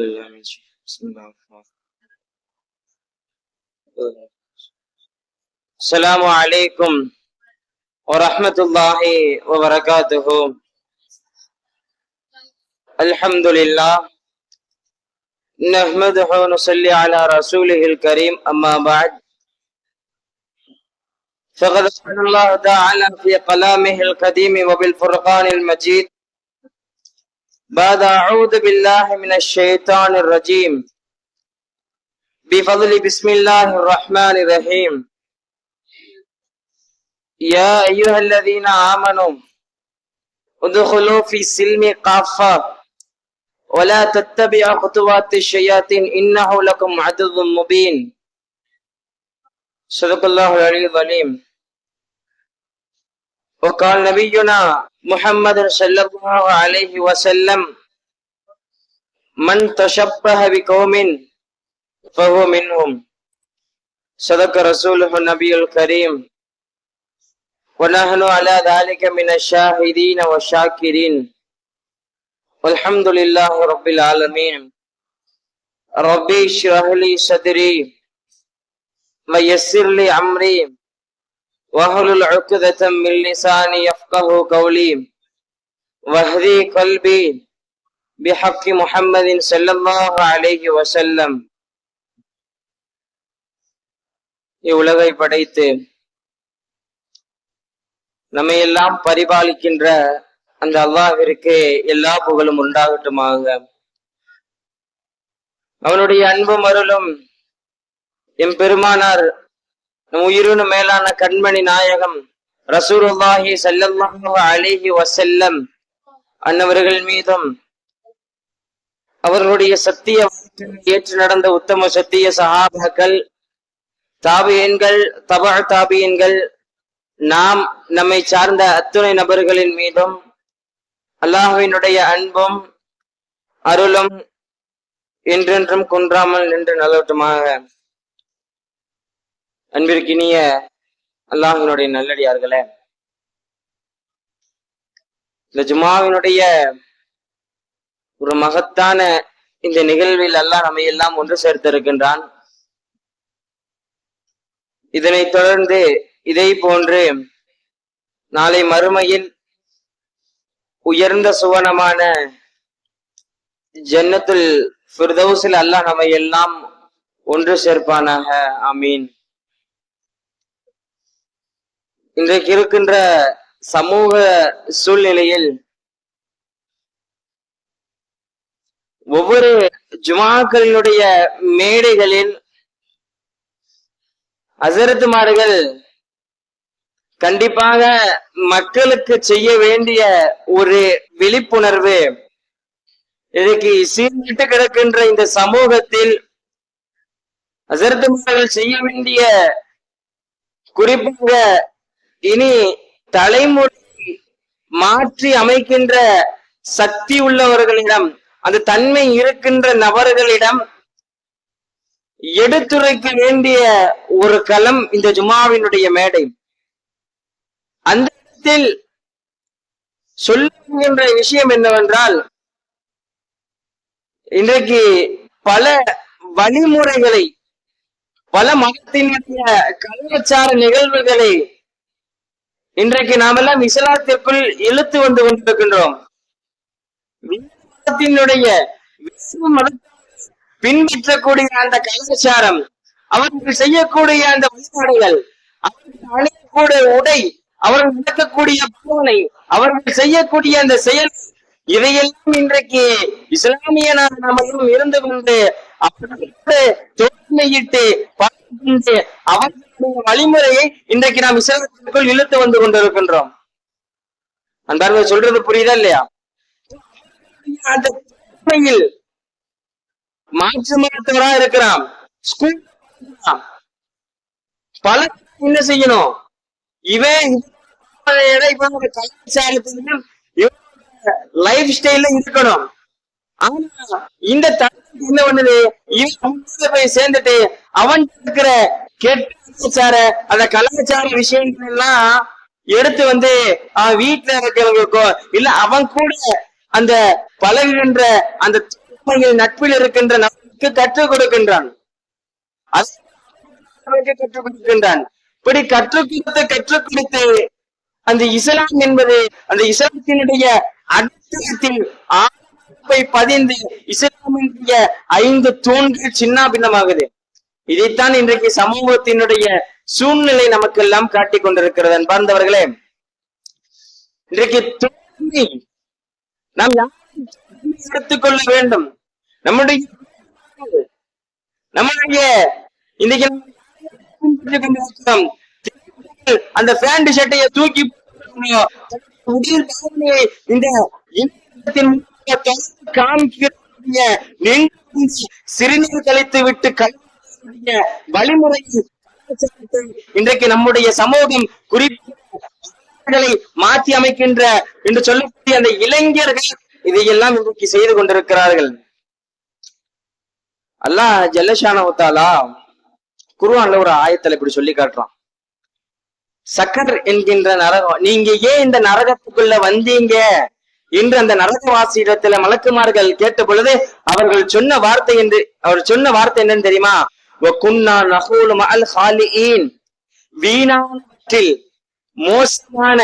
بسم الله الرحمن الرحيم السلام عليكم ورحمة الله وبركاته. الحمد لله. نحمده ونصلي على رسوله الكريم أما بعد. فقد قال الله تعالى في كلامه القديم وبالفرقان المجيد. بعد أعوذ بالله من الشيطان الرجيم. بفضل بسم الله الرحمن الرحيم. يا أيها الذين آمنوا ادخلوا في السلم كافة ولا تتبعوا خطوات الشياطين إنه لكم عدو مبين. صدق الله العلي العظيم. وقال نبينا محمد صلى الله عليه وسلم من تشبه بقوم فهو منهم. صدق رسوله النبي الكريم. ونحن على ذلك من الشاهدين والشاكرين. والحمد لله رب العالمين. ربي اشرح لي صدري ويسر لي أمري. واحلل عقدة من لساني يفقه قولي واهدي قلبي بحق محمد صلى الله عليه وسلم இவ்வுலகை படைத்து நம்மை எல்லாம் பரிபாலிக்கின்ற அந்த அல்லாஹிற்கு எல்லா புகழும் உண்டாகட்டுமாக அவனுடைய அன்பும் அருளும் எம் பெருமானார் நம் உயிரினு மேலான கண்மணி நாயகம் ரசூருல்லாஹி சல்லல்லாஹு அலிஹி வசல்லம் அன்னவர்கள் மீதும் அவர்களுடைய சத்திய வாழ்க்கையை ஏற்று நடந்த உத்தம சத்திய சஹாபாக்கள் தாபியன்கள் தபா தாபியன்கள் நாம் நம்மை சார்ந்த அத்துணை நபர்களின் மீதும் அல்லாஹுவினுடைய அன்பும் அருளும் என்றென்றும் குன்றாமல் நின்று நலவட்டுமாக. அன்பிற்கினிய அல்லாஹினுடைய நல்லடியார்களே இந்த ஜுமாவினுடைய ஒரு மகத்தான இந்த நிகழ்வில் அல்லாஹ் நம்மை எல்லாம் ஒன்று சேர்த்திருக்கின்றான். இதனைத் தொடர்ந்து இதை போன்று நாளை மறுமையில் உயர்ந்த சுவனமான ஜன்னத்துல் ஃபிர்தௌசில் அல்லாஹ் நம்மை எல்லாம் ஒன்று சேர்ப்பானாக. ஆமீன். இன்றைக்கு இருக்கின்ற சமூக சூழ்நிலையில் ஒவ்வொரு ஜுமாக்களினுடைய மேடைகளில் அசரத்துமார்கள் கண்டிப்பாக மக்களுக்கு செய்ய வேண்டிய ஒரு விழிப்புணர்வு இன்றைக்கு சீர்கிட்டு கிடக்கின்ற இந்த சமூகத்தில் அசரத்துமார்கள் செய்ய வேண்டிய குறிப்பாக இனி தலைமுறை மாற்றி அமைக்கின்ற சக்தி உள்ளவர்களிடம் அந்த தன்மை இருக்கின்ற நபர்களிடம் எடுத்துரைக்க வேண்டிய ஒரு களம் இந்த ஜுமாவினுடைய மேடை. அந்த இடத்தில் சொல்லுகின்ற விஷயம் என்னவென்றால் இன்றைக்கு பல வழிமுறைகளை பல மதத்தினுடைய கலாச்சார நிகழ்வுகளை இன்றைக்கு நாமெல்லாம் இஸ்லாத்திற்குள் இழுத்து வந்து கொண்டிருக்கின்றோம். மதத்தினுடைய மதத்தை பின்பற்றக்கூடிய அந்த கலாச்சாரம் அவர்கள் செய்யக்கூடிய அந்த வழிபாடுகள் அவர்கள் அணியக்கூடிய உடை அவர்கள் நடக்கக்கூடிய பாவனை அவர்கள் செய்யக்கூடிய அந்த செயல் இதையெல்லாம் இன்றைக்கு இஸ்லாமிய நாமும் இருந்து கொண்டு தோன்மையிட்டு தோல்மையிட்டு வழிமுறையை இன்றைக்கு நாம் இஸ்லாத்திற்குள் இழுத்து வந்து கொண்டிருக்கின்றோம். அந்த சொல்றது புரியுதா இல்லையா? அந்த உண்மையில் மாற்று மருத்துவரா இருக்கிறான். ஸ்கூல் பல என்ன செய்யணும்? இவன் கலாச்சாரத்திலும் லைஃப் ஸ்டைல இருக்கணும். ஆனா இந்த தடவை என்ன பண்ணுது? இவன் போய் சேர்ந்துட்டு அவன் இருக்கிற கெட்ட கலாச்சார அந்த கலாச்சார விஷயங்கள் எல்லாம் எடுத்து வந்து அவன் வீட்டுல இருக்கிறவங்களுக்கோ இல்ல அவன் கூட அந்த பழகுகின்ற அந்த நட்பில் இருக்கின்ற நமக்கு கற்றுக் கொடுக்கின்றான். கற்றுக் கொடுக்கின்றான். இப்படி கற்றுக் கொடுத்து கற்றுக் கொடுத்து அந்த இஸ்லாம் என்பது அந்த இஸ்லாத்தினுடைய அடித்தளத்தில் ஆழத்தை பதிந்து இஸ்லாமிய ஐந்து தூண்கள் சின்ன பின்னமாகுது இதைத்தான் இன்றைக்கு சமூகத்தினுடைய சூழ்நிலை நமக்கு எல்லாம் காட்டிக் கொண்டிருக்கிறது அன்பார்ந்தவர்களே. இன்றைக்கு தூய்மை நாம் யாரை எடுத்துக்கொள்ள வேண்டும். நம்முடைய நம்முடைய இன்னைக்கு அந்த பேண்ட் ஷர்ட்டையை தூக்கி உடல் இந்த இணையத்தின் மூலமாக தொடர்ந்து சிறுநீர் கழித்து விட்டு கழிக்கக்கூடிய வழிமுறை இன்றைக்கு நம்முடைய சமூகம் குறிப்பிட்ட மாற்றி அமைக்கின்ற என்று சொல்லக்கூடிய அந்த இளைஞர்கள் இதையெல்லாம் இன்றைக்கு செய்து கொண்டிருக்கிறார்கள். அல்லாஹ் ஜல்லஷானவத்தாலா குருவான்ல ஒரு ஆயத்துல இப்படி சொல்லி காட்டுறான். சக்கர் என்கின்ற நரகம் நீங்க ஏன் இந்த நரகத்துக்குள்ள வந்தீங்க? இன்று அந்த நரகவாசியிடத்துல மலக்குமார்கள் கேட்ட பொழுது அவர்கள் சொன்ன வார்த்தை என்று அவர் சொன்ன வார்த்தை என்னன்னு தெரியுமா? குன்னா வீணானவற்றில் மோசமான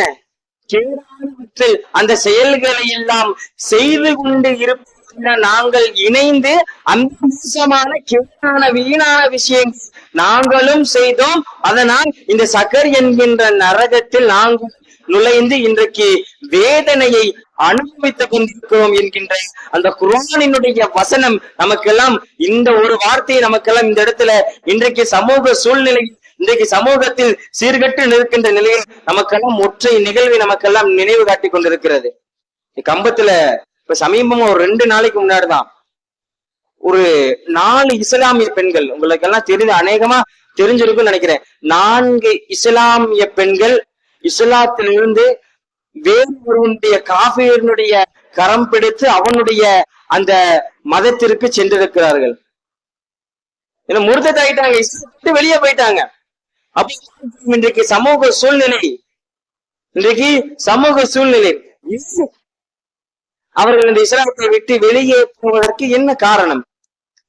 கேடானவற்றில் அந்த செயல்களை எல்லாம் செய்து கொண்டு இருப்பதில் நாங்கள் இணைந்து அந்த மோசமான கேடான வீணான விஷயங்கள் நாங்களும் செய்தோம். அதனால் இந்த சகர் என்கின்ற நரகத்தில் நாங்கள் நுழைந்து இன்றைக்கு வேதனையை அனுபவித்துக் கொண்டிருக்கிறோம் என்கின்ற அந்த குரானினுடைய வசனம் நமக்கெல்லாம் இந்த ஒரு வார்த்தையை நமக்கெல்லாம் இந்த இடத்துல இன்றைக்கு சமூக சூழ்நிலை இன்றைக்கு சமூகத்தில் சீர்கட்டு நிற்கின்ற நிலையில் நமக்கெல்லாம் ஒற்றை நிகழ்வை நமக்கெல்லாம் நினைவு காட்டி கொண்டிருக்கிறது. கம்பத்துல இப்ப சமீபமா ஒரு ரெண்டு நாளைக்கு முன்னாடிதான் ஒரு நாலு இஸ்லாமிய பெண்கள் உங்களுக்கு எல்லாம் தெரிஞ்ச அநேகமா தெரிஞ்சிருக்கும்னு நினைக்கிறேன். நான்கு இஸ்லாமிய பெண்கள் இஸ்லாத்திலிருந்து வேறு ஒருவனுடைய காஃபியனுடைய கரம் பிடித்து அவனுடைய அந்த மதத்திற்கு சென்றிருக்கிறார்கள். ஏன்னா முருத்தத்தாயிட்டாங்க இஸ்லாமிட்டு வெளியே போயிட்டாங்க. அப்படி இன்றைக்கு சமூக சூழ்நிலை இன்றைக்கு சமூக சூழ்நிலை. அவர்கள் இந்த இஸ்லாத்தை விட்டு வெளியே போவதற்கு என்ன காரணம்?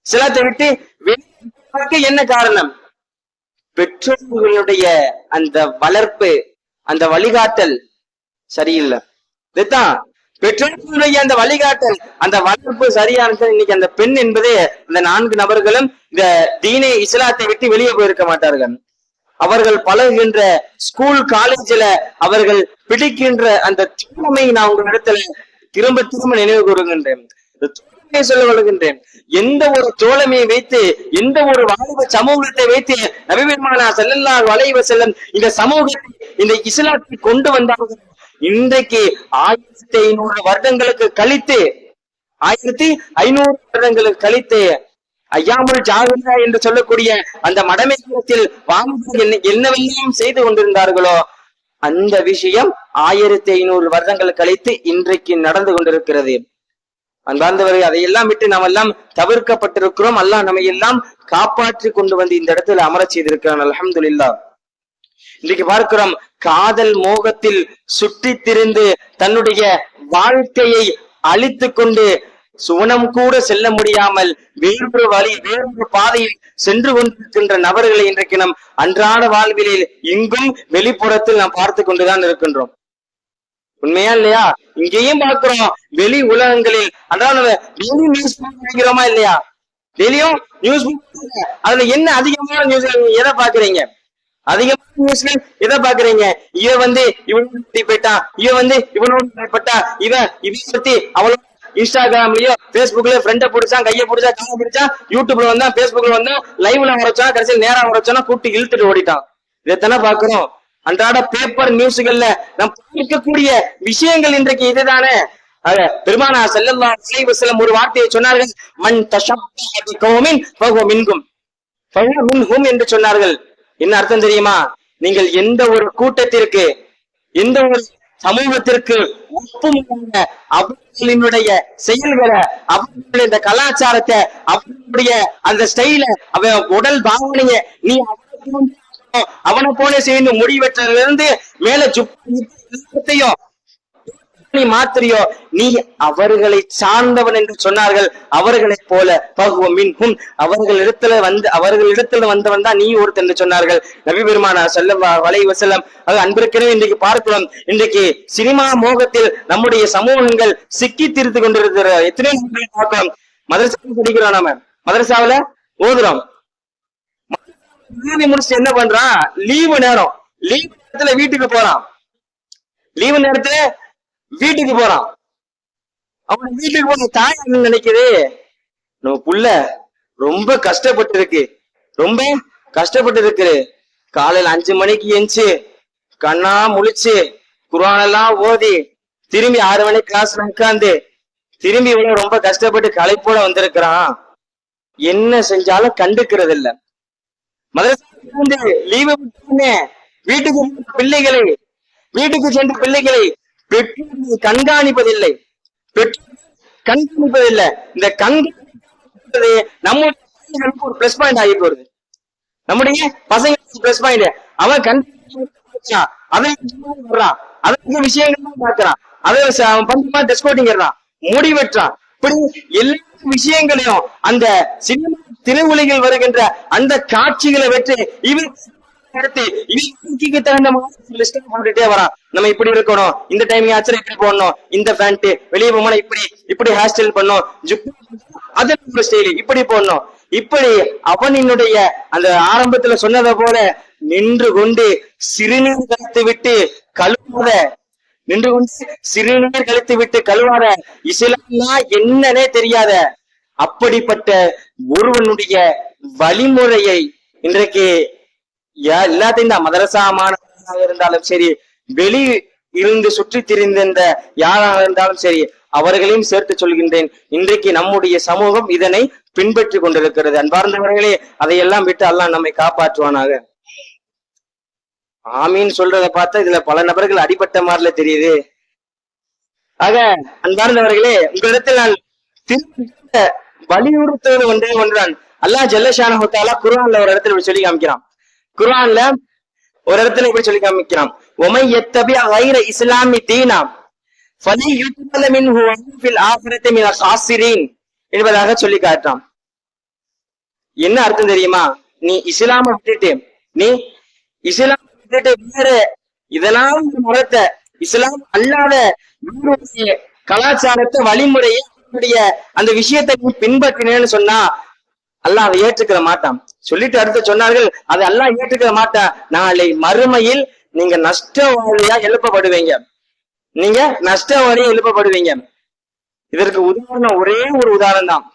இஸ்லாத்தை விட்டு வெளியே போவதற்கு என்ன காரணம்? பெற்றோர்களுடைய அந்த வளர்ப்பு அந்த வழிகாட்டல் சரியில்லை. இதுதான் பெற்றோர்களுடைய அந்த வழிகாட்டல் அந்த வளர்ப்பு சரியானது இன்னைக்கு அந்த பெண் என்பதே அந்த நான்கு நபர்களும் இந்த தீனே இஸ்லாத்தை விட்டு வெளியே போயிருக்க மாட்டார்கள். அவர்கள் பழகுகின்ற ஸ்கூல் காலேஜில அவர்கள் பிடிக்கின்ற அந்த தூய்மை நான் உங்களிடத்துல திரும்ப திரும்ப நினைவு கூறுகின்றேன். சொல்ல வருகின்றேன். எந்த ஒரு தோழமையை வைத்து எந்த ஒரு வாலிப சமூகத்தை வைத்து நபிபெருமானா செல்லல்லா வளைவ செல்லம் இந்த சமூகத்தை இந்த இஸ்லாத்தை கொண்டு வந்தார்கள் இன்றைக்கு ஆயிரத்தி ஐநூறு வருடங்களுக்கு கழித்து ஆயிரத்தி ஐநூறு வருடங்களுக்கு கழித்து ஐயாமல் ஜாகிரதா என்று சொல்லக்கூடிய அந்த மடமேகத்தில் வாலிபர்கள் என்ன என்னவெல்லாம் செய்து கொண்டிருந்தார்களோ அந்த விஷயம் ஆயிரத்தி ஐநூறு வருடங்கள் கழித்து இன்றைக்கு நடந்து கொண்டிருக்கிறது. அன்பார்ந்தவர்கள் அதையெல்லாம் விட்டு நாம் எல்லாம் தவிர்க்கப்பட்டிருக்கிறோம். அல்லாஹ் நம்மை எல்லாம் காப்பாற்றி கொண்டு வந்து இந்த இடத்துல அமர செய்திருக்கிறான். அலமதுல்லா இன்றைக்கு பார்க்கிறோம் காதல் மோகத்தில் சுற்றி திரிந்து தன்னுடைய வாழ்க்கையை அழித்து கொண்டு சுவனம் கூட செல்ல முடியாமல் வேறொரு வழி வேறொரு பாதையில் சென்று கொண்டிருக்கின்ற நபர்களை இன்றைக்கு நம் அன்றாட வாழ்விலில் இங்கும் வெளிப்புறத்தில் நாம் பார்த்து கொண்டுதான் இருக்கின்றோம். உண்மையா இல்லையா? இங்கேயும் பார்க்கிறோம் வெளி உலகங்களில் அதாவது வெளி நியூஸ் படிக்கிறோமா இல்லையா? வெளியும் நியூஸ் அதுல என்ன அதிகமான நியூஸ் எதை பாக்குறீங்க அதிகமான நியூஸ்கள் எதை பாக்குறீங்க இவன் வந்து இவனோட போயிட்டான் இவன் வந்து இவனோட பட்டா இவன் இவன் பத்தி அவளோட இன்ஸ்டாகிராம்லயோ பேஸ்புக்ல ஃப்ரெண்ட பிடிச்சா கைய பிடிச்சா கால பிடிச்சா யூடியூப்ல வந்தா பேஸ்புக்ல வந்தா லைவ்ல வரச்சா கடைசியில் நேரா வரச்சோன்னா கூட்டி இழுத்துட்டு ஓடிட்டான். இதைத்தானே பாக்குறோம் அன்றாட பேப்பர் நியூஸ்கள்ல நம் இருக்கக்கூடிய விஷயங்கள் இன்றைக்கு இதுதானே. பெருமானா செல்லல்லா செல்லம் ஒரு வார்த்தையை சொன்னார்கள் மண் தஷப்பஹ பிகௌமின் ஃபஹுவ மின்கும். என்று சொன்னார்கள். என்ன அர்த்தம் தெரியுமா? நீங்கள் எந்த ஒரு கூட்டத்திற்கு எந்த ஒரு சமூகத்திற்கு ஒப்புமையான அவர்களினுடைய செயல்களை அவர்களுடைய இந்த கலாச்சாரத்தை அவர்களுடைய அந்த ஸ்டைல அவன் உடல் பாவனைய நீ அவனை போல அவனை போல செய்யணும் முடி இருந்து மேல சுத்தையும் நீ மாத்திரியோ? நீ அவர்களை சார்ந்தவன் என்று சொன்னார்கள். அவர்களைப் போல பகுவ மின்ஹும். அவர்களிடத்துல வந்து அவர்களிடத்துல வந்தவன் தான் நீ ஒருத்தன் என்று சொன்னார்கள். நபி பெருமானா செல்ல வலை வசலம் அது அன்பிற்கனவே இன்றைக்கு பார்க்கிறோம். இன்றைக்கு சினிமா மோகத்தில் நம்முடைய சமூகங்கள் சிக்கி தீர்த்து கொண்டிருக்கிற எத்தனை பார்க்கிறோம். மதரசாவில் படிக்கிறோம் நாம. மதரசாவில ஓதுறோம். கல்லூரி முடிச்சுட்டு என்ன பண்றான்? லீவு நேரம். லீவு நேரத்துல வீட்டுக்கு போறான். லீவு நேரத்துல வீட்டுக்கு போறான். அவன் வீட்டுக்கு போன தாய் என்ன நினைக்குது நம்ம புள்ள ரொம்ப கஷ்டப்பட்டு இருக்கு ரொம்ப கஷ்டப்பட்டு இருக்கு காலையில அஞ்சு மணிக்கு எஞ்சி கண்ணா முழிச்சு குரான் எல்லாம் ஓதி திரும்பி ஆறு மணிக்கு கிளாஸ்ல உட்காந்து திரும்பி இவ்வளவு ரொம்ப கஷ்டப்பட்டு களைப்போட வந்திருக்கிறான். என்ன செஞ்சாலும் கண்டுக்கிறது இல்ல. மதரசாவுக்கு லீவு வீட்டுக்கு பிள்ளைகளை வீட்டுக்கு சென்ற பிள்ளைகளை பெற்றோர்கள் கண்காணிப்பதில்லை. கண்காணிப்பதில்லை. இந்த கண்காணிப்பது நம்முடைய ஒரு பிளஸ் பாயிண்ட் ஆகி போகுது. நம்முடைய பசங்களுக்கு பிளஸ் பாயிண்ட் அவன் கண்காணிச்சு அவன் வர்றான் அவன் விஷயங்கள் பார்க்கிறான் அவன் அவன் பஞ்சமா டெஸ்ட் பந்தமா டெஸ்கோட்டிங் முடி வெட்டுறான் இப்படி எல்லா விஷயங்களையும் அந்த சினிமா திரையுலகில் வருகின்ற அந்த காட்சிகளை வெற்றி இவன் அடுத்து இவனுக்கு தகுந்த மாதிரி லிஸ்ட் போட்டுட்டே வரான். நம்ம இப்படி இருக்கணும். இந்த டைம் ஆச்சு இப்படி போடணும். இந்த பேண்ட் வெளியே போனா இப்படி இப்படி ஹேர் ஸ்டைல் பண்ணும் ஜுப் அது ஒரு ஸ்டைல் இப்படி போடணும். இப்படி அவனினுடைய அந்த ஆரம்பத்துல சொன்னதை போல நின்று கொண்டு சிறுநீர் கழித்து விட்டு கழுவாத நின்று கொண்டு சிறுநீர் கழித்து விட்டு கழுவாத இஸ்லாம்னா என்னன்னே தெரியாத அப்படிப்பட்ட ஒருவனுடைய வழிமுறையை இன்றைக்கு எல்லாத்தையும் தான் மதரசா மாணவர்களாக இருந்தாலும் சரி வெளி இருந்து சுற்றி திரிந்திருந்த யாராக இருந்தாலும் சரி அவர்களையும் சேர்த்து சொல்கின்றேன். இன்றைக்கு நம்முடைய சமூகம் இதனை பின்பற்றி கொண்டிருக்கிறது. அன்பார்ந்தவர்களே அதையெல்லாம் விட்டு அல்லாஹ் நம்மை காப்பாற்றுவானாக. ஆமீன் சொல்றதை பார்த்தா இதுல பல நபர்கள் அடிபட்ட மாதிரில தெரியுது. ஆக அன்பார்ந்தவர்களே உங்களிடத்தில் நான் திரும்ப வலியுறுத்துவது ஒன்றே ஒன்றுதான். அல்லாஹ் ஜல்லஷான ஹுத்தாலா குர்ஆன்ல ஒரு இடத்துல சொல்லி காமிக்கிறான். குரான்ல ஒரு இடத்துல இப்படி சொல்லி காமிக்கிறான். உமை எத்தபி ஐர இஸ்லாமி தீனா? ஃபலை யுத்மல மின் ஃபில் ஆஃபரத்தை மின காசிரீன் என்பதாக சொல்லி காட்டான் என்ன அர்த்தம் தெரியுமா? நீ இஸ்லாம விட்டுட்டு நீ இஸ்லாம் விட்டுட்டு வேற இதெல்லாம் மரத்தை இஸ்லாம் அல்லாத கலாச்சாரத்தை வழிமுறையை அந்த விஷயத்தை நீ பின்பற்றினேன்னு சொன்னா அல்லாஹ் ஏற்றுக்கிற மாட்டான். சொல்லிட்டு அடுத்து சொன்னார்கள் அதை அல்லாஹ் ஏற்றுக்கிற மாட்டான் நாளை மறுமையில் நீங்க நஷ்டவாளியா எழுப்பப்படுவீங்க. நீங்க நஷ்டவாளியா எழுப்பப்படுவீங்க. இதற்கு உதாரணம் ஒரே ஒரு உதாரணம் தான்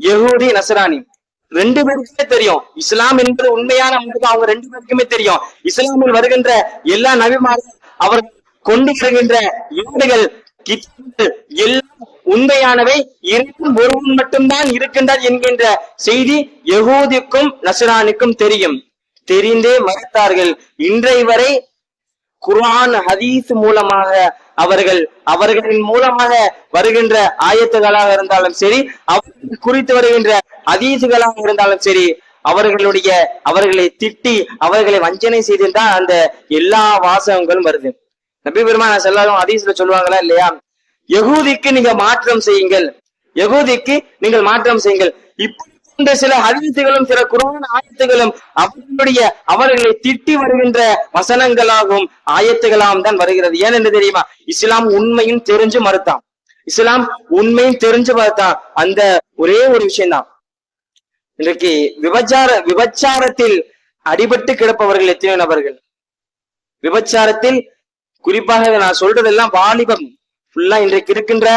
யகூதி நசராணி. ரெண்டு பேருக்குமே தெரியும். இஸ்லாம் என்பது உண்மையான மதம் அவங்க ரெண்டு பேருக்குமே தெரியும். இஸ்லாமில் வருகின்ற எல்லா நபிமார்கள் அவர்கள் கொண்டு வருகின்ற ஏடுகள் எல்லாம் உண்மையானவை இறைவன் ஒருவன் மட்டும்தான் இருக்கின்றார் என்கின்ற செய்தி யகூதிக்கும் நசுரானுக்கும் தெரியும். தெரிந்தே மறுத்தார்கள். இன்றை வரை குர்ஆன் ஹதீஸ் மூலமாக அவர்கள் அவர்களின் மூலமாக வருகின்ற ஆயத்துகளாக இருந்தாலும் சரி அவர்கள் குறித்து வருகின்ற ஹதீசுகளாக இருந்தாலும் சரி அவர்களுடைய அவர்களை திட்டி அவர்களை வஞ்சனை செய்திருந்தால் அந்த எல்லா வாசகங்களும் வருது. நபி பெருமான செல்லாலும் ஹதீஸ்ல சொல்லுவாங்களா இல்லையா? யகூதிக்கு நீங்க மாற்றம் செய்யுங்கள். யகூதிக்கு நீங்கள் மாற்றம் செய்யுங்கள். இப்படி இந்த சில ஹதீசுகளும் சில குருவான ஆயத்துகளும் அவர்களுடைய அவர்களை திட்டி வருகின்ற வசனங்களாகவும் ஆயத்துகளாகவும் தான் வருகிறது. ஏன் என்று தெரியுமா? இஸ்லாம் உண்மையும் தெரிஞ்சு மறுத்தான். இஸ்லாம் உண்மையும் தெரிஞ்சு மறுத்தான். அந்த ஒரே ஒரு விஷயம்தான் இன்றைக்கு விபச்சார விபச்சாரத்தில் அடிபட்டு கிடப்பவர்கள் எத்தனை நபர்கள்? விபச்சாரத்தில் குறிப்பாக நான் சொல்றதெல்லாம் வாலிபம். ஃபுல்லா இன்றைக்கு இருக்கின்ற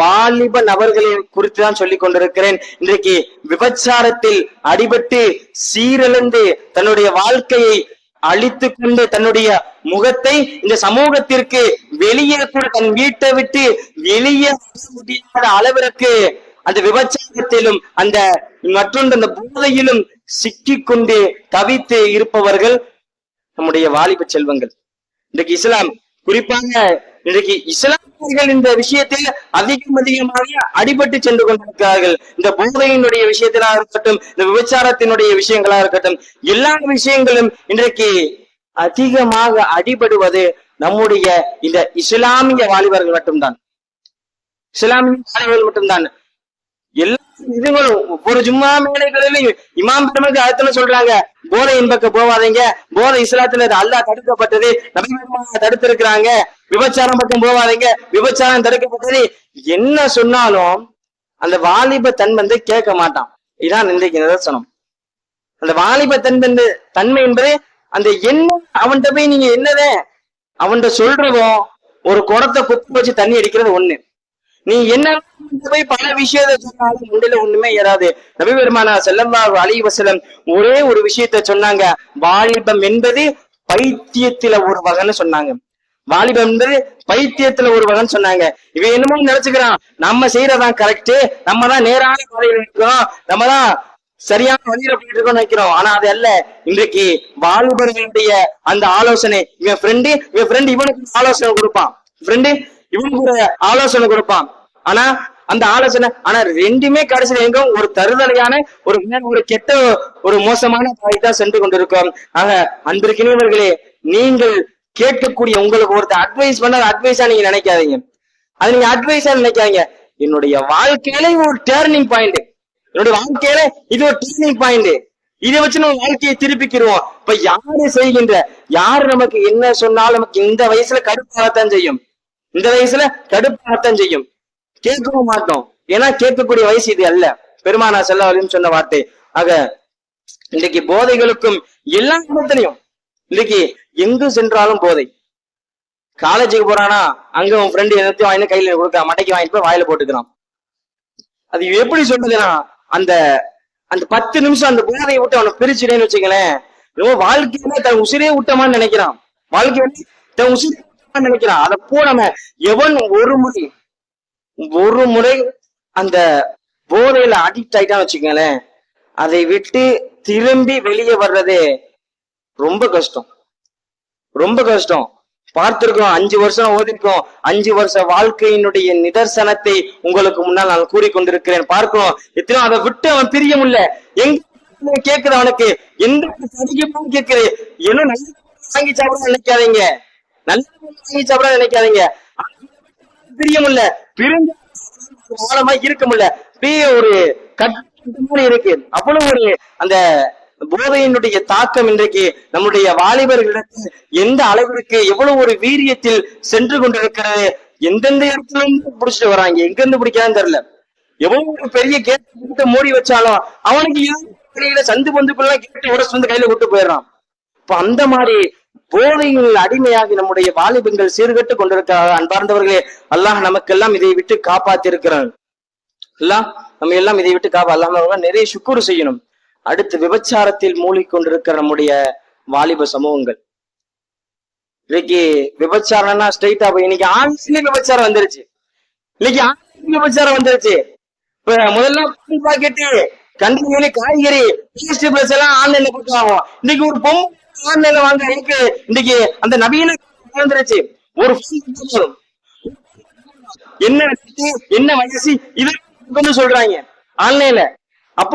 வாலிப நபர்களை குறித்து தான் சொல்லிக் கொண்டிருக்கிறேன். இன்றைக்கு விபச்சாரத்தில் அடிபட்டு சீரழிந்து தன்னுடைய வாழ்க்கையை அழித்து கொண்டு தன்னுடைய முகத்தை இந்த சமூகத்திற்கு வெளியே கூட தன் வீட்டை விட்டு வெளியே முடியாத அளவிற்கு அந்த விபச்சாரத்திலும் அந்த மற்றொன்று அந்த போதையிலும் சிக்கிக்கொண்டு தவித்து இருப்பவர்கள் நம்முடைய வாலிப செல்வங்கள். இன்றைக்கு இஸ்லாம் குறிப்பாக இன்றைக்கு இஸ்லாமியர்கள் இந்த விஷயத்தில் அதிகம் அதிகமாக அடிபட்டு சென்று கொண்டிருக்கிறார்கள். இந்த போதையினுடைய விஷயத்திலா இருக்கட்டும் இந்த விபச்சாரத்தினுடைய விஷயங்களா இருக்கட்டும் எல்லா விஷயங்களும் இன்றைக்கு அதிகமாக அடிபடுவது நம்முடைய இந்த இஸ்லாமிய வாலிபர்கள் மட்டும்தான். இஸ்லாமிய வாலிபர்கள் மட்டும்தான். எல்லா இதுங்களும் ஒரு ஜும்மா மேடைகளிலும் இமாம் பெருமக்கு அடுத்தன சொல்றாங்க. போதை பக்கம் போவாதீங்க. போதை இஸ்லாத்துல அல்லாஹ் தடுக்கப்பட்டது. நபிகள் தடுத்திருக்கிறாங்க. விபச்சாரம் பக்கம் போவாதீங்க. விபச்சாரம் தடுக்கப்பட்டது. என்ன சொன்னாலும் அந்த வாலிப தன் வந்து கேட்க மாட்டான். இதான் இன்றைக்கு நிதர்சனம். அந்த வாலிப தன் வந்து தன்மை என்பது அந்த என்ன அவன்கிட்ட போய் நீங்க என்னதே? அவன்கிட்ட சொல்றதும் ஒரு குடத்தை குத்து வச்சு தண்ணி அடிக்கிறது ஒண்ணு. நீ என்ன போய் பல விஷயத்த சொன்னாலும் முண்டில ஒண்ணுமே ஏறாது நபி பெருமானா செல்லல்லா அலி வசலம் ஒரே ஒரு விஷயத்த சொன்னாங்க. வாலிபம் என்பது பைத்தியத்துல ஒரு வகைன்னு சொன்னாங்க. வாலிபம் என்பது பைத்தியத்துல ஒரு வகைன்னு சொன்னாங்க. இவன் என்னமோ நினைச்சுக்கிறான். நம்ம செய்யறதான் கரெக்ட் நம்ம தான் நேரான வழியில் இருக்கிறோம். நம்ம தான் சரியான வழியில போயிட்டு இருக்கோம்னு நினைக்கிறோம். ஆனா அது அல்ல. இன்றைக்கு வாலிபர்களுடைய அந்த ஆலோசனை இவன் ஃப்ரெண்டு இவன் ஃப்ரெண்டு இவனுக்கு ஆலோசனை கொடுப்பான். ஃப்ரெண்டு இவனுக்கு ஆலோசனை கொடுப்பான். ஆனா அந்த ஆலோசனை ஆனா ரெண்டுமே கடைசியில எங்க? ஒரு தருதலையான ஒரு ஒரு கெட்ட ஒரு மோசமான தாய் தான் சென்று கொண்டிருக்கோம் ஆக அன்பிற்கினவர்களே நீங்கள் கேட்கக்கூடிய உங்களுக்கு ஒருத்தர் அட்வைஸ் பண்ண அட்வைஸா நீங்க நினைக்காதீங்க. அது நீங்க அட்வைஸா நினைக்காதீங்க. என்னுடைய வாழ்க்கையில ஒரு டேர்னிங் பாயிண்ட் என்னுடைய வாழ்க்கையில இது ஒரு டேர்னிங் பாயிண்ட் இதை வச்சு நம்ம வாழ்க்கையை திருப்பிக்கிறோம் இப்ப யாரு செய்கின்ற யாரு நமக்கு என்ன சொன்னாலும் நமக்கு இந்த வயசுல கடுப்பாகத்தான் செய்யும். இந்த வயசுல கடுப்பாகத்தான் செய்யும். கேட்கவும் மாட்டோம். ஏன்னா கேட்கக்கூடிய வயசு இது அல்ல. பெருமானா செல்லவரையும் சொன்ன வார்த்தை. ஆக இன்றைக்கு போதைகளுக்கும் எல்லா இடத்துலையும் இன்னைக்கு எங்கு சென்றாலும் போதை. காலேஜுக்கு போறானா அங்க உன் ஃப்ரெண்டு எல்லாத்தையும் வாங்கி கையில கொடுக்க மட்டைக்கு வாங்கிட்டு போய் வாயில போட்டுக்கிறான். அது எப்படி சொல்றதுன்னா அந்த அந்த பத்து நிமிஷம் அந்த போதையை விட்டு அவனை பிரிச்சுடேன்னு வச்சுங்களேன் ரொம்ப வாழ்க்கையில தன் உசிரே விட்டமான்னு நினைக்கிறான். வாழ்க்கையில தன் உசிரே விட்டமான்னு நினைக்கிறான். அதை போ நம்ம எவன் ஒரு முறை ஒரு முறை அந்த போதையில அடிக்ட் ஆயிட்டான்னு வச்சுக்கோங்களேன் அதை விட்டு திரும்பி வெளியே வர்றதே ரொம்ப கஷ்டம். ரொம்ப கஷ்டம். பார்த்திருக்கோம் அஞ்சு வருஷம் ஓதிருக்கோம் அஞ்சு வருஷ வாழ்க்கையினுடைய நிதர்சனத்தை உங்களுக்கு முன்னால் நான் கூறிக்கொண்டிருக்கிறேன். பார்க்கிறோம் எத்தனையோ அதை விட்டு அவன் பிரிய முடியல. எங்க கேக்குது அவனுக்கு எந்த சதிக்கப்படும் கேக்குது? ஏன்னா நல்ல வாங்கி சாப்பிட நினைக்காதீங்க. நல்ல வாங்கி சாப்பிட நினைக்காதீங்க. பிரிய முடியல. பிரிஞ்ச ஆழமா இருக்க முடியல. அப்படியே ஒரு கட்டு இருக்கு. அவ்வளவு ஒரு அந்த போதையினுடைய தாக்கம் இன்றைக்கு நம்முடைய வாலிபர்களிடத்தில் எந்த அளவிற்கு எவ்வளவு ஒரு வீரியத்தில் சென்று கொண்டிருக்கிறது எந்தெந்த இடத்துல இருந்து பிடிச்சிட்டு வராங்க எங்க இருந்து பிடிக்காதுன்னு தெரியல. எவ்வளவு ஒரு பெரிய கேட் மூடி வச்சாலும் அவனுக்கு சந்து பந்துக்குள்ள கேட்டு உடச்சு வந்து கையில விட்டு போயிடுறான். இப்ப அந்த மாதிரி போதையின் அடிமையாகி நம்முடைய வாலிபங்கள் சீர்கட்டு கொண்டிருக்கிறார்கள். அன்பார்ந்தவர்களே அல்லாஹ் நமக்கெல்லாம் இதை விட்டு காப்பாத்திருக்கிறான். அல்லாஹ் நம்ம எல்லாம் இதை விட்டு காப்பா அல்லாஹ் நிறைய சுக்குறு செய்யணும். அடுத்து விபச்சாரத்தில் மூழ்கிக்கொண்டிருக்கிற நம்முடைய வாலிப சமூகங்கள். இன்னைக்கு விபச்சாரம்னா ஸ்ட்ரைட்டா போய் இன்னைக்கு ஆன்லைன்ல விபச்சாரம் வந்துருச்சு. இன்னைக்கு ஆன்லைன் விபச்சாரம் வந்துருச்சு. இப்ப முதல்ல பாக்கெட்டு கண்டினியூலி காய்கறி எல்லாம் ஆன்லைன்ல போட்டு வாங்குவோம். இன்னைக்கு ஒரு பொம்மை ஆன்லைன்ல வாங்க எனக்கு இன்னைக்கு அந்த நவீன வந்துருச்சு ஒரு என்ன என்ன வயசு இது சொல்றாங்க. ஆன்லைன்ல. அப்ப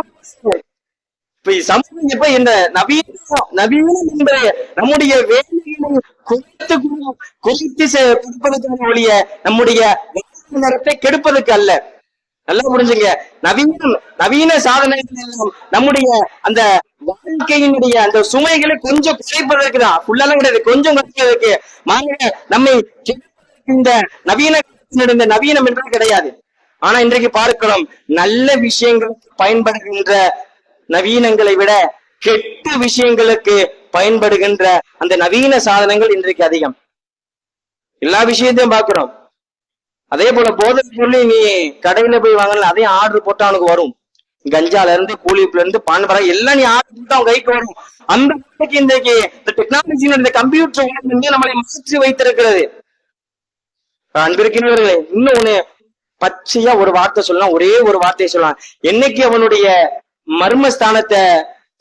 இப்ப சமூகம் இப்ப இந்த நவீன நவீனம் என்ற நம்முடைய வேலைகளை குறைத்து குறைத்து கொடுப்பதற்கான ஒழிய நம்முடைய நேரத்தை கெடுப்பதற்கு அல்ல. நல்லா புரிஞ்சுங்க. நவீனம் நவீன சாதனைகள் எல்லாம் நம்முடைய அந்த வாழ்க்கையினுடைய அந்த சுமைகளை கொஞ்சம் குறைப்பதற்கு தான். ஃபுல்லாலாம் கிடையாது. கொஞ்சம் குறைப்பதற்கு. மாறாக நம்மை இந்த நவீன இந்த நவீனம் என்பது கிடையாது. ஆனா இன்றைக்கு பார்க்கிறோம் நல்ல விஷயங்களுக்கு பயன்படுகின்ற நவீனங்களை விட கெட்ட விஷயங்களுக்கு பயன்படுகின்ற அந்த நவீன சாதனங்கள் இன்றைக்கு அதிகம். எல்லா விஷயத்தையும் பார்க்கிறோம். அதே போல போதை சொல்லி நீ கடையில போய் வாங்கல அதையும் ஆர்டர் போட்டா அவனுக்கு வரும். கஞ்சால இருந்து கூலிப்புல இருந்து பான் பரா எல்லாம் நீ ஆர்டர் அவங்க கைக்கு வரும். அந்த இன்றைக்கு இந்த டெக்னாலஜி இந்த கம்ப்யூட்டர் வந்து நம்மளை மாற்றி வைத்திருக்கிறது. அன்பிருக்கிறவர்களே இன்னும் ஒண்ணு பச்சையா ஒரு வார்த்தை சொல்லலாம் ஒரே ஒரு வார்த்தையை சொல்லலாம். என்னைக்கு அவனுடைய மர்மஸ்தானத்தை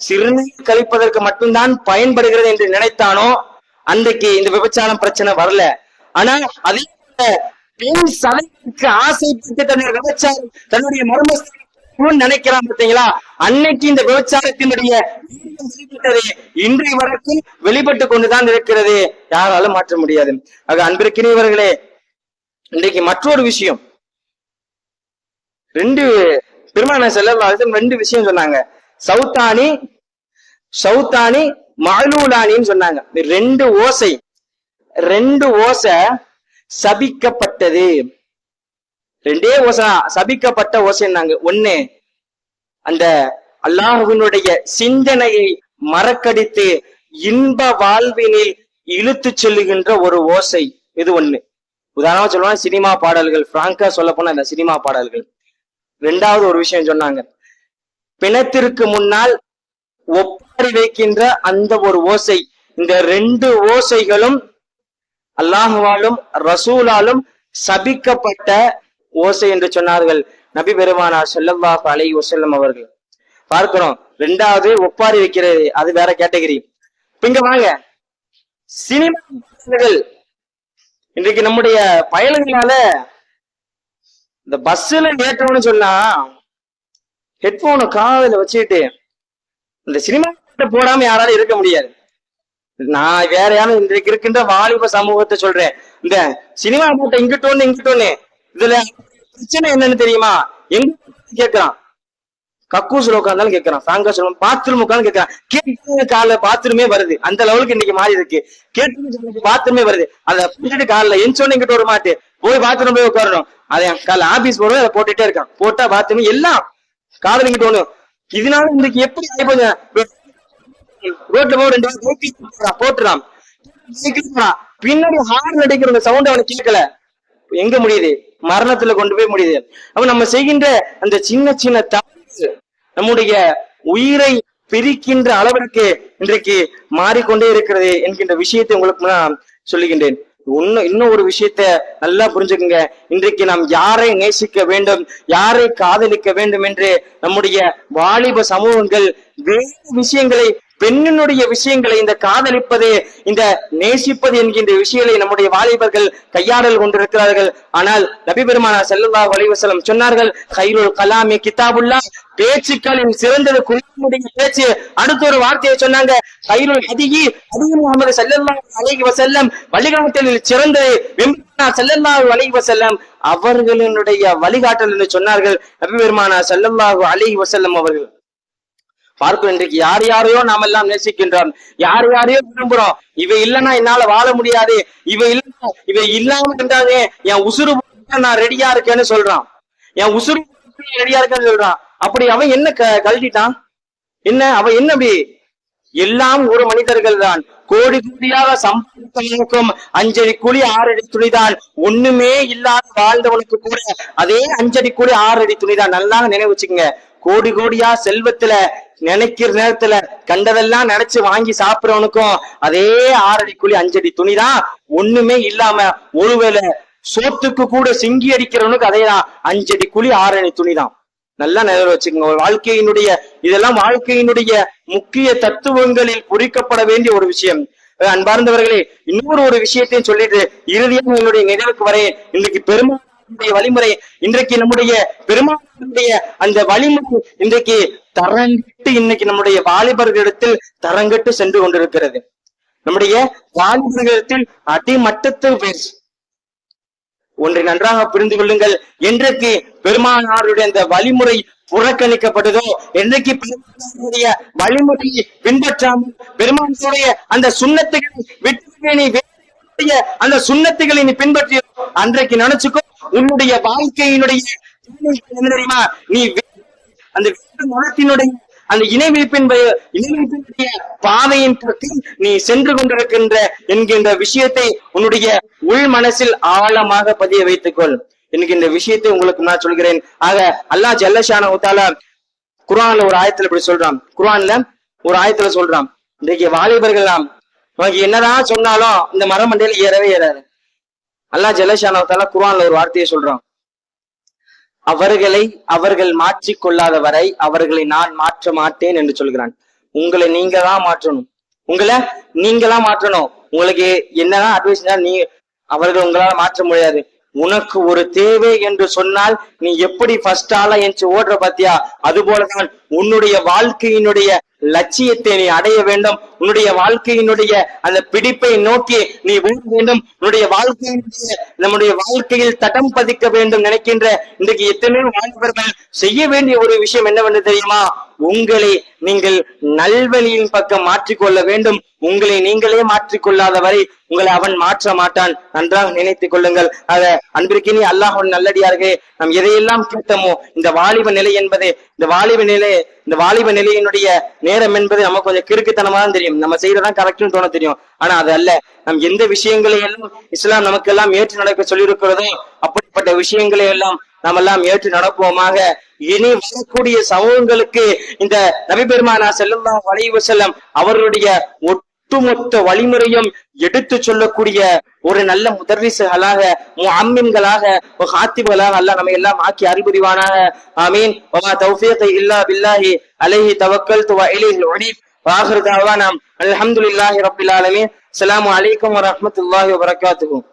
சிறுநீர் கழிப்பதற்கு மட்டும்தான் பயன்படுகிறது என்று நினைத்தானோ அன்றைக்கு இந்த விபச்சாரம் பிரச்சனை வரல. ஆனா அதே போல பெண் சதைக்கு ஆசைப்பட்டு தன்னுடைய விபச்சாரம் தன்னுடைய மர்மஸ்தான நினைக்கிறான் பார்த்தீங்களா? அன்னைக்கு இந்த விபச்சாரத்தினுடைய இன்றைய வரைக்கும் வெளிப்பட்டு கொண்டுதான் இருக்கிறது. யாராலும் மாற்ற முடியாது. ஆக அன்பிற்கினியவர்களே இன்றைக்கு மற்றொரு விஷயம். ரெண்டு பெருமான செல்லும் ரெண்டு விஷயம் சொன்னாங்க. சவுத்தானி சவுத்தானி மகளூலானின்னு சொன்னாங்க. ரெண்டு ஓசை ரெண்டு ஓசை சபிக்கப்பட்டது. ரெண்டே ஓசை சபிக்கப்பட்ட ஓசைன்னாங்க. ஒண்ணு அந்த அல்லாஹுவினுடைய சிந்தனையை மறக்கடித்து இன்ப வாழ்வினில் இழுத்து செல்லுகின்ற ஒரு ஓசை. இது ஒண்ணு. உதாரணமா சொல்லுவாங்க சினிமா பாடல்கள் பிராங்கா சொல்ல போனா இந்த சினிமா பாடல்கள். ரெண்டாவது ஒரு விஷயம் சொன்னாங்க. பிணத்திற்கு முன்னால் ஒப்பாரி வைக்கின்ற அந்த ஒரு ஓசை. இந்த ரெண்டு ஓசைகளும் அல்லாஹுவாலும் ரசூலாலும் சபிக்கப்பட்ட ஓசை என்று சொன்னார்கள் நபி பெருமானார் ஸல்லல்லாஹு அலை வஸல்லம் அவர்கள். பார்க்கிறோம். ரெண்டாவது ஒப்பாரி வைக்கிறது. அது வேற கேட்டகரி. இங்க வாங்க. சினிமா இன்றைக்கு நம்முடைய பயணங்களால இந்த பஸ்ல ஏற்றோம்னு சொன்னா ஹெட்போனை காதல வச்சுக்கிட்டு இந்த சினிமா பாட்டை போடாம யாராலும் இருக்க முடியாது. நான் வேற யாரும் இன்றைக்கு இருக்கின்ற வாலிப சமூகத்தை சொல்றேன். இந்த சினிமா மூட்டை இங்கிட்டோன்னு இங்கிட்டோன்னு இதுல பிரச்சனை என்னன்னு தெரியுமா? எங்க கேக்குறான்? கக்கூசுல உட்காந்தாலும் கேட்கறான் சாங்கா சொல்லுவோம் பாத்ரூம் உட்காந்து கேக்குறான். கேட்டு கால பாத்ரூமே வருது. அந்த லெவலுக்கு இன்னைக்கு மாறி இருக்கு. கேட்டு பாத்ரூமே வருது. அந்த பின்னாடி காலில் எஞ்சோன்னு இங்கிட்ட ஒரு மாட்டு போய் பாத்ரூம் போய் உட்காரணும். அதை காலை ஆபீஸ் போடுவோம் அதை போட்டுட்டே இருக்கான். போட்டா பாத்ரூம் எல்லாம் காதல் இங்கிட்டு ஒண்ணு இதனால இன்னைக்கு எப்படி ரோட்ல போய் ரெண்டு பேரும் போட்டுறான். பின்னாடி ஹார்ன் அடிக்கிற சவுண்ட் அவனுக்கு கேட்கல. எங்க முடியுது? மரணத்துல கொண்டு போய் முடியுது. அப்ப நம்ம செய்கின்ற அந்த சின்ன சின்ன தவறு நம்முடைய உயிரை பிரிக்கின்ற அளவிற்கு இன்றைக்கு மாறிக்கொண்டே இருக்கிறது என்கின்ற விஷயத்தை உங்களுக்கு நான் சொல்லுகின்றேன். இன்னும் இன்னும் ஒரு விஷயத்த நல்லா புரிஞ்சுக்குங்க. இன்றைக்கு நாம் யாரை நேசிக்க வேண்டும் யாரை காதலிக்க வேண்டும் என்று நம்முடைய வாலிப சமூகங்கள் வேறு விஷயங்களை பெண்ணினுடைய விஷயங்களை இந்த காதலிப்பது இந்த நேசிப்பது என்கின்ற விஷயங்களை நம்முடைய வாலிபர்கள் கையாடல் கொண்டிருக்கிறார்கள். ஆனால் நபி பெருமானா செல்லல்லா வலிவசலம் சொன்னார்கள் கைருல் கலாமி கிதாபுல்லா பேச்சுக்களின் சிறந்தது குழந்தைய பேச்சு. அடுத்த ஒரு வார்த்தையை சொன்னாங்க கைருல் ஹதிகி ஹதி முகமது செல்லல்லா அலைஹி வசல்லம் வழிகாட்டலில் சிறந்தது வெம்பனா செல்லல்லாஹு அலைஹி வசல்லம் அவர்களினுடைய வழிகாட்டல் என்று சொன்னார்கள் நபி பெருமானா செல்லல்லாஹு அலைஹி வசல்லம் அவர்கள். பார்க்கிறோம் இன்றைக்கு யார் யாரையோ நாம் எல்லாம் நேசிக்கின்றோம். யார் யாரையோ விரும்புறோம். இவ இல்லைன்னா என்னால வாழ முடியாது. இவ இல்ல இவ இல்லாம இருந்தாங்க என் உசுறு நான் ரெடியா இருக்கேன்னு சொல்றான். என் உசுறு ரெடியா இருக்கேன்னு சொல்றான். அப்படி அவன் என்ன க கழட்டிட்டான்? என்ன? அவன் என்ன அப்படி? எல்லாம் ஒரு மனிதர்கள் தான். கோடி கோடியாக சம்பாதித்தவனுக்கும் அஞ்சடி கூலி ஆறடி துணிதான். ஒண்ணுமே இல்லாத வாழ்ந்தவனுக்கு கூட அதே அஞ்சடி கூலி ஆறடி துணிதான். நல்லா நினைவு வச்சுக்கோங்க. கோடி கோடியா செல்வத்துல நினைக்கிற நேரத்துல கண்டதெல்லாம் நினைச்சு வாங்கி சாப்பிடறவனுக்கும் அதே ஆறடி குழி அஞ்சடி துணி தான் ஒண்ணுமே இல்லாம ஒருவேளை சோத்துக்கு கூட சிங்கி அடிக்கிறவனுக்கு அதேதான். அஞ்சடி குழி ஆறடி துணிதான். நல்லா நினைவு வச்சுக்கோங்க. ஒரு வாழ்க்கையினுடைய இதெல்லாம் வாழ்க்கையினுடைய முக்கிய தத்துவங்களில் குறிக்கப்பட வேண்டிய ஒரு விஷயம். அன்பார்ந்தவர்களே இன்னொரு ஒரு விஷயத்தையும் சொல்லிட்டு இறுதியாக என்னுடைய நினைவுக்கு வரேன். இன்னைக்கு பெருமாளுடைய வழிமுறை இன்றைக்கு நம்முடைய பெருமாளுடைய அந்த வழிமுறை இன்றைக்கு தரங்கிட்டு இன்னைக்கு நம்முடைய வாலிபர்களிடத்தில் தரங்கட்டு சென்று கொண்டிருக்கிறது. நம்முடைய வாலிபர்களிடத்தில் அடிமட்டத்து பேர் ஒன்றை நன்றாக புரிந்து கொள்ளுங்கள். என்றைக்கு பெருமானாருடைய அந்த வழிமுறை புறக்கணிக்கப்பட்டதோ என்றைக்கு பெருமானாருடைய வழிமுறையை பின்பற்றாமல் பெருமானுடைய அந்த சுண்ணத்துகளை விட்டு அந்த சுண்ணத்துகளை நீ பின்பற்றியோ அன்றைக்கு நினைச்சுக்கோ உன்னுடைய வாழ்க்கையினுடைய தெரியுமா நீ அந்த மனத்தினுடைய அந்த இணைவிப்பின் இணைவிப்பினுடைய பாதையின் பற்றி நீ சென்று கொண்டிருக்கின்ற என்கின்ற விஷயத்தை உன்னுடைய உள் மனசில் ஆழமாக பதிய வைத்துக்கொள் என்கின்ற விஷயத்தை உங்களுக்கு நான் சொல்கிறேன் ஆக அல்லாஹ் ஜல்லஷான உத்தால குர்ஆன்ல ஒரு ஆயத்துல இப்படி சொல்றான் குர்ஆன்ல ஒரு ஆயத்துல சொல்றான் இன்றைக்கு வாலிபர்கள் நாம் உனக்கு என்னதான் சொன்னாலும் இந்த மரமண்டையில ஏறவே ஏறாது. அல்லாஹ் ஜல்லஷான உத்தாலா குர்ஆன்ல ஒரு வார்த்தையை சொல்றான். அவர்களை அவர்கள் மாற்றிக்கொள்ளாத வரை அவர்களை நான் மாற்ற மாட்டேன் என்று சொல்கிறான். உங்களை நீங்க தான் மாற்றணும். உங்களை நீங்க தான் மாற்றணும். உங்களுக்கு என்னதான் அட்வைஸ் நீ அவர்கள் உங்களால மாற்ற முடியாது. உனக்கு ஒரு தேவை என்று சொன்னால் நீ எப்படி ஃபர்ஸ்ட் ஆளா என்று ஓடுற பாத்தியா? அது போலதான் உன்னுடைய வாழ்க்கையினுடைய லட்சியத்தை நீ அடைய வேண்டும். உன்னுடைய வாழ்க்கையினுடைய அந்த பிடிப்பை நோக்கி நீ ஓட வேண்டும். உன்னுடைய வாழ்க்கையினுடைய நம்முடைய வாழ்க்கையில் தடம் பதிக்க வேண்டும் நினைக்கின்ற இன்றைக்கு எத்தனையோ வாழ்ந்தவர்கள் செய்ய வேண்டிய ஒரு விஷயம் என்னவென்று தெரியுமா? உங்களை நீங்கள் நல்வழியின் பக்கம் மாற்றிக்கொள்ள வேண்டும். உங்களை நீங்களே மாற்றிக்கொள்ளாத வரை உங்களை அவன் மாற்ற மாட்டான். நன்றாக நினைத்துக் கொள்ளுங்கள். அத அன்பிற்கினி அல்லாஹ் நல்லடியார்களே நாம் எதையெல்லாம் கேட்டோமோ இந்த வாலிப நிலை என்பது இந்த வாலிப நிலை இந்த வாலிப நிலையினுடைய நேரம் என்பது நமக்கு கொஞ்சம் கிறுக்குத்தனமா தான் தெரியும். நம்ம செய்யறதான் கரெக்ட்னு தோண தெரியும். ஆனா அது அல்ல. நம் எந்த விஷயங்களை எல்லாம் இஸ்லாம் நமக்கு எல்லாம் ஏற்று நடக்க சொல்லியிருக்கிறதோ அப்படிப்பட்ட விஷயங்களை எல்லாம் நாம் எல்லாம் ஏற்று நடப்போமாக இனி வரக்கூடிய சமூகங்களுக்கு இந்த நபி பெருமானா செல்லும் வளைவு செல்லம் அவர்களுடைய ஒட்டுமொத்த வழிமுறையும் எடுத்து சொல்லக்கூடிய ஒரு நல்ல முதர்ரிசுகளாக அம்மின்களாக ஹாத்திபுகளாக அல்ல நம்ம எல்லாம் ஆக்கி அறிபுரிவானாக ஆமீன். இல்லா பில்லாஹி அலைஹி தவக்கல் வ இலைஹில் உனீப். வாஹிர் தஅவானா அல்ஹம்துலில்லாஹி ரப்பில் ஆலமீன். அஸ்ஸலாமு அலைக்கும் வரஹ்மத்துல்லாஹி